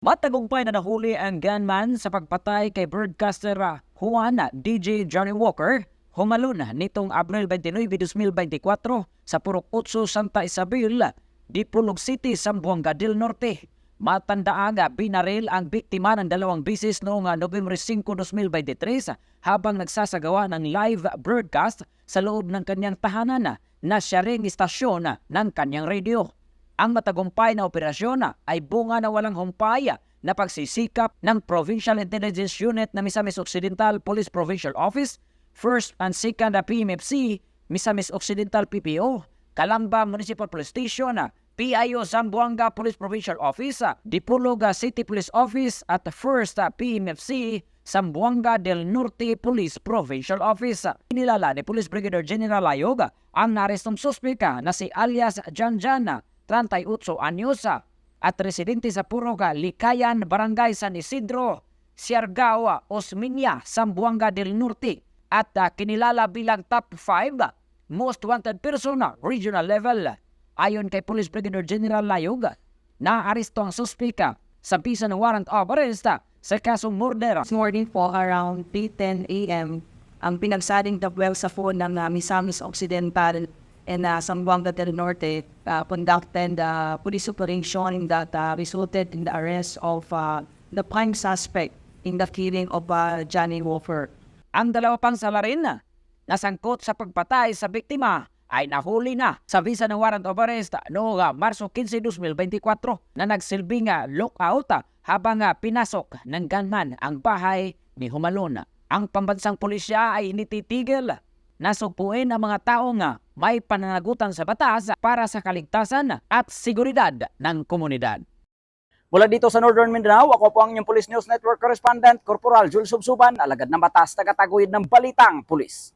Matagumpay na nahuli ang gunman sa pagpatay kay broadcaster ah, Juan DJ Johnny Walker humalon nitong Abril 29, 2024 sa Purok 8, Santa Isabel, Dipolog City, Zamboanga del Norte. Matandaan nga binaril ang biktima ng dalawang bisis noong ah, November 5, 2023 habang nagsasagawa ng live broadcast sa loob ng kanyang tahanan ah, na siya ring istasyon ah, ng kanyang radio. Ang matagumpay na operasyon ay bunga na walang humpaya na pagsisikap ng Provincial Intelligence Unit na Misamis Occidental Police Provincial Office, 1st and 2nd na PMFC, Misamis Occidental PPO, Calamba Municipal Police Station, PIO Zamboanga Police Provincial Office, Dipuluga City Police Office at 1st ah, PMFC, Zamboanga del Norte Police Provincial Office. Inilala ni Police Brigadier General Ayoga ang narestong suspeka na si alias Janjana 38 anyos at residente sa Puroga, Likayan, Barangay San Isidro, Siargao, Osminya, Zamboanga del Norte at ah, kinilala bilang top 5 most wanted person na regional level. Ayon kay Police Brigadier General Layoga, naaresto ang suspeka sa bisa ng warrant of arrest sa kasong murder. This morning po around 3.10 a.m. ang pinagsaling tabwel sa phone ng uh, Misamis Occidental and uh, Zamboanga del Norte uh, conducted the police operation that uh, resulted in the arrest of uh, the prime suspect in the killing of uh, Johnny Wolfer. Ang dalawa pang salarin na nasangkot sa pagpatay sa biktima ay nahuli na sa visa ng warrant of arrest noong ah, Marso 15, 2024 na nagsilbing lookout ah, habang pinasok ng gunman ang bahay ni Humalon. Ang pambansang pulisya ay nititigil na sugpuin ang mga taong ah, may pananagutan sa batas para sa kaligtasan at seguridad ng komunidad. Mula dito sa Northern Mindanao, ako po ang inyong Police News Network Correspondent, Corporal Jules Subsuban, alagad ng batas, tagataguyod ng Balitang Pulis.